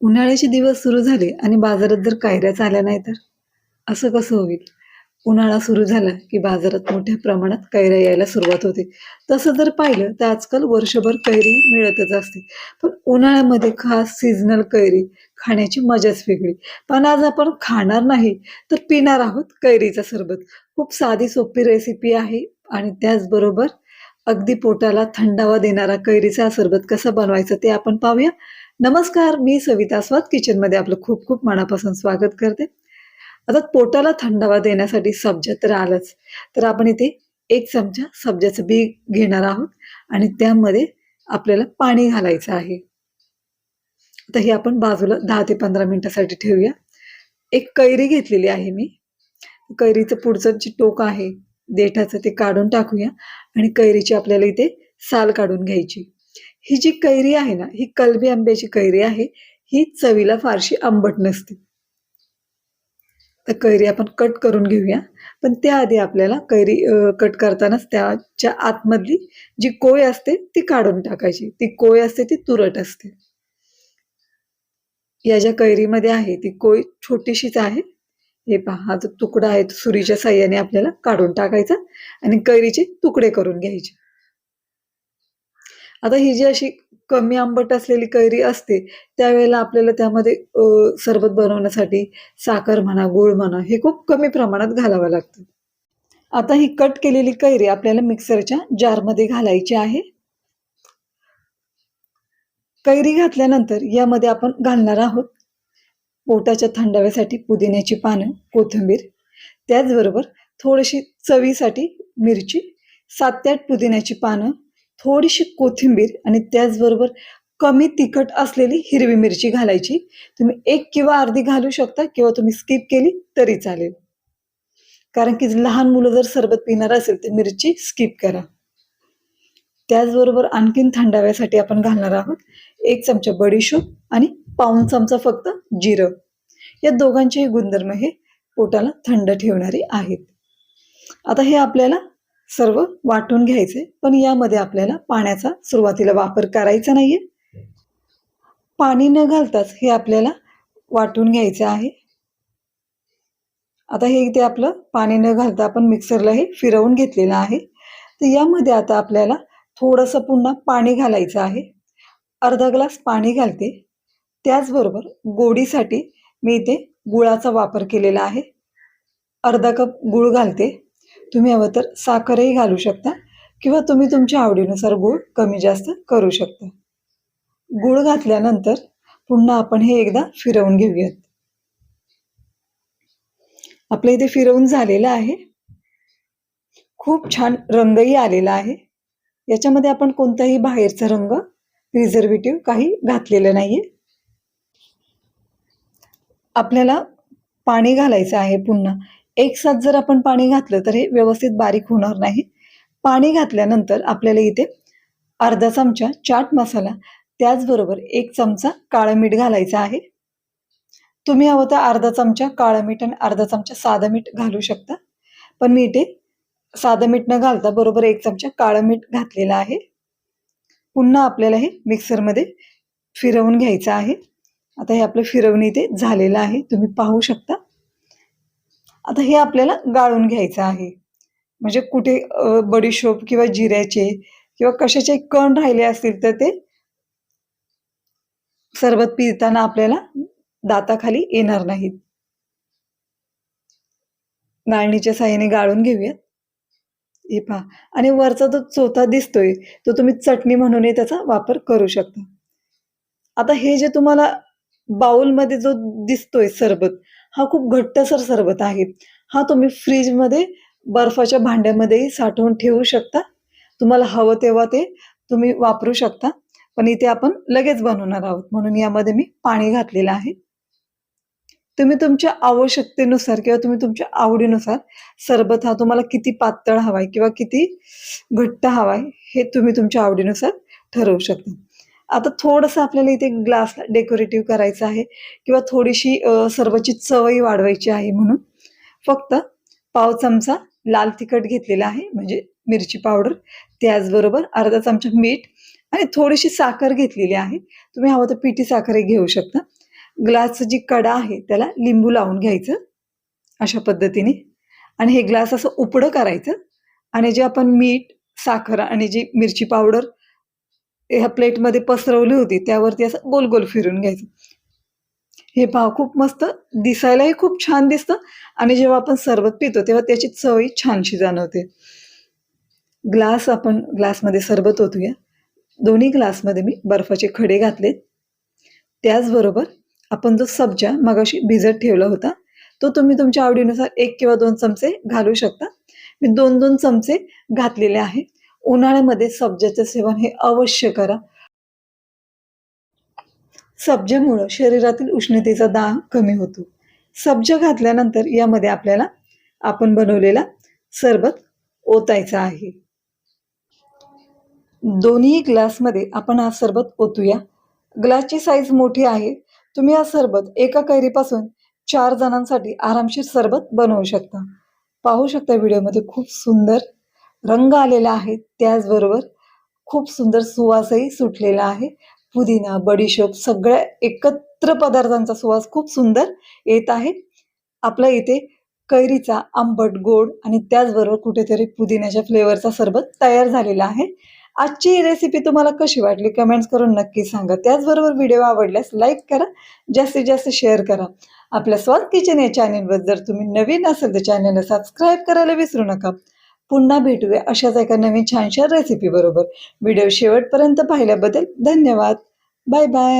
उन्हाळ्याचे दिवस सुरू झाले आणि बाजारात जर कैऱ्याच आल्या नाही तर? असं कसं होईल? उन्हाळा सुरू झाला की बाजारात मोठ्या प्रमाणात कैऱ्या यायला सुरुवात होते. तसं जर पाहिलं तर आजकाल वर्षभर कैरी मिळतच असते. पण उन्हाळ्यामध्ये खास सीझनल कैरी खाण्याची मजाच वेगळी. पण आज आपण खाणार नाही तर पिणार आहोत कैरीचा सरबत. खूप साधी सोपी रेसिपी आहे आणि त्याचबरोबर अगदी पोटाला थंडावा देणारा कैरीचा सरबत कसं बनवायचं ते आपण पाहूया. नमस्कार मी सविता स्वाद किचनमध्ये आपलं खूप खूप मनापासून स्वागत करते. आता पोटाला थंडावा देण्यासाठी सब्जा तर आलंच. तर आपण इथे एक चमचा सब्जाचं बी घेणार आहोत आणि त्यामध्ये आपल्याला पाणी घालायचं आहे. आता हे आपण बाजूला दहा ते पंधरा मिनिटासाठी ठेवूया. एक कैरी घेतलेली आहे मी. कैरीचं पुढचं जे टोक आहे देठाचं ते काढून टाकूया आणि कैरीची आपल्याला इथे साल काढून घ्यायची. ही जी कैरी आहे ना ही कलबी आंब्याची कैरी आहे ही चवीला फारशी आंबट नसते. तर कैरी आपण कट करून घेऊया. पण त्याआधी आपल्याला कैरी कट करतानाच त्याच्या आतमधली जी कोय असते ती काढून टाकायची. ती कोय असते ती तुरट असते. या ज्या कैरीमध्ये आहे ती कोय छोटीशीच आहे. हे पहा जो तुकडा आहे तो सुरीच्या साह्याने आपल्याला काढून टाकायचा आणि कैरीचे तुकडे करून घ्यायचे. आता ही जी अशी कमी आंबट असलेली कैरी असते त्यावेळेला आपल्याला त्यामध्ये सरबत बनवण्यासाठी साखर म्हणा गुळ म्हणा हे खूप कमी प्रमाणात घालावं लागतं. आता ही कट केलेली कैरी आपल्याला मिक्सरच्या जारमध्ये घालायची आहे. कैरी घातल्यानंतर यामध्ये आपण घालणार आहोत पोटाच्या थंडाव्यासाठी पुदिन्याची पानं कोथिंबीर. त्याचबरोबर थोडीशी चवीसाठी मिरची सात ते आठ पुदिन्याची पानं थोडीशी कोथिंबीर आणि त्याचबरोबर कमी तिखट असलेली हिरवी मिरची घालायची. तुम्ही एक किंवा अर्धी घालू शकता किंवा तुम्ही स्किप केली तरी चालेल. कारण की लहान मुलं जर सरबत पिणार असेल तर मिरची स्किप करा. त्याचबरोबर आणखीन थंडाव्यासाठी आपण घालणार आहोत एक चमचा बडीशोप आणि पाऊण चमचा फक्त जिरं. या दोघांचेही गुणधर्म हे पोटाला थंड ठेवणारे आहेत. आता हे आपल्याला सर्व वाटून घ्यायचे पण यामध्ये आपल्याला पाण्याचा सुरुवातीला वापर करायचा नाही आहे पाणी न घालताच हे आपल्याला वाटून घ्यायचं आहे. आता हे इथे आपलं पाणी न घालता आपण मिक्सरला हे फिरवून घेतलेलं आहे. तर यामध्ये आता आपल्याला थोडंसं पुन्हा पाणी घालायचं आहे. अर्धा ग्लास पाणी घालते. त्याचबरोबर गोडीसाठी मी इथे गुळाचा वापर केलेला आहे. अर्धा कप गुळ घालते. तुम्ही हवं तर साखरही घालू शकता किंवा तुम्ही तुमच्या आवडीनुसार गूळ कमी जास्त करू शकता. गूळ घातल्यानंतर पुन्हा आपण हे एकदा फिरवून घेऊयात. आपलं इथे फिरवून झालेलं आहे. खूप छान रंगही आलेला आहे. याच्यामध्ये आपण कोणताही बाहेरचा रंग प्रिझर्वेटिव्ह काही घातलेलं नाहीये. आपल्याला पाणी घालायचं आहे पुन्हा. एक साथ जर आपण पाणी घातलं तर हे व्यवस्थित बारीक होणार नाही. पाणी घातल्यानंतर आपल्याला इथे अर्धा चमचा चाट मसाला त्याचबरोबर एक चमचा काळं मीठ घालायचं आहे. तुम्ही हवं तर अर्धा चमचा काळं मीठ आणि अर्धा चमचा साधं मीठ घालू शकता. पण मी इथे साधं मीठ न घालता बरोबर एक चमचा काळं मीठ घातलेलं आहे. पुन्हा आपल्याला हे मिक्सरमध्ये फिरवून घ्यायचं आहे. आता हे आपलं फिरवणी इथे झालेलं आहे. तुम्ही पाहू शकता. आता हे आपल्याला गाळून घ्यायचं आहे. म्हणजे कुठे बडीशोप किंवा जिऱ्याचे किंवा कशाचे कण राहिले असतील तर ते सरबत पिताना आपल्याला दाताखाली येणार नाहीत. गाळणीच्या साह्याने गाळून घेऊयात. हे पहा. आणि वरचा जो चोथा दिसतोय तो तुम्ही चटणी म्हणूनही त्याचा वापर करू शकता. आता हे जे तुम्हाला बाउलमध्ये जो दिसतोय सरबत हा खूप घट्टसर सरबत आहे. हा तुम्ही फ्रीजमध्ये बर्फाच्या भांड्यामध्येही साठवून ठेवू शकता. तुम्हाला हवं तेव्हा ते तुम्ही वापरू शकता. पण इथे आपण लगेच बनवणार आहोत. म्हणून यामध्ये मी पाणी घातलेलं आहे. तुम्ही तुमच्या आवश्यकतेनुसार किंवा तुम्ही तुमच्या आवडीनुसार सरबत हा तुम्हाला किती पातळ हवाय किंवा किती घट्ट हवाय हे तुम्ही तुमच्या आवडीनुसार ठरवू शकता. आता थोडंसं आपल्याला इथे ग्लासला डेकोरेटिव्ह करायचं आहे किंवा थोडीशी सर्वची चवही वाढवायची आहे म्हणून. फक्त पाव चमचा लाल तिखट घेतलेला आहे म्हणजे मिरची पावडर. त्याचबरोबर अर्धा चमचा मीठ आणि थोडीशी साखर घेतलेली आहे. तुम्ही हवं तर पिठी साखरही घेऊ शकता. ग्लासचं जी कडा आहे त्याला लिंबू लावून घ्यायचं अशा पद्धतीने. आणि हे ग्लास असं उपडं करायचं. आणि जे आपण मीठ साखर आणि जी मिरची पावडर ह्या प्लेटमध्ये पसरवली होती त्यावरती असं गोल गोल फिरून घ्यायचं. हे पाव खूप मस्त दिसायलाही खूप छान दिसतं आणि जेव्हा आपण सरबत पितो तेव्हा त्याची चवही छानशी जाणवते. ग्लास आपण ग्लासमध्ये सरबत ओतूया. दोन्ही ग्लासमध्ये मी बर्फाचे खडे घातले त्याचबरोबर आपण जो सब्जा मगाशी भिजत ठेवला होता तो तुम्ही तुमच्या आवडीनुसार एक किंवा दोन चमचे घालू शकता. मी दोन दोन चमचे घातलेले आहे उन्हाळ्यामध्ये सब्जाचं सेवन हे अवश्य करा. सब्जामुळं शरीरातील उष्णतेचा दाह कमी होतो. सब्जा घातल्यानंतर यामध्ये आपल्याला आपण बनवलेला सरबत ओतायचा आहे. दोन्ही ग्लासमध्ये आपण हा सरबत ओतूया. ग्लासची साईज मोठी आहे. तुम्ही हा सरबत एका कैरीपासून चार जणांसाठी आरामशीर सरबत बनवू शकता. पाहू शकता व्हिडिओमध्ये खूप सुंदर रंग आलेला आहे. त्याचबरोबर खूप सुंदर सुवासही सुटलेला आहे. पुदिना बडीशोप सगळ्या एकत्र पदार्थांचा सुवास खूप सुंदर येत आहे. आपल्या इथे कैरीचा आंबट गोड आणि त्याचबरोबर कुठेतरी पुदिन्याच्या फ्लेवरचा सरबत तयार झालेला आहे. आजची ही रेसिपी तुम्हाला कशी वाटली कमेंट्स करून नक्की सांगा. त्याचबरोबर व्हिडिओ आवडल्यास लाईक करा. जास्तीत जास्त शेअर करा. आपल्या स्वाद किचन या चॅनेलवर जर तुम्ही नवीन असेल तर चॅनलला सबस्क्राईब करायला विसरू नका. पुन्हा भेटूया अशाच एका नवीन छानशा रेसिपी बरोबर. व्हिडिओ शेवटपर्यंत पाहिल्याबद्दल धन्यवाद. Bye bye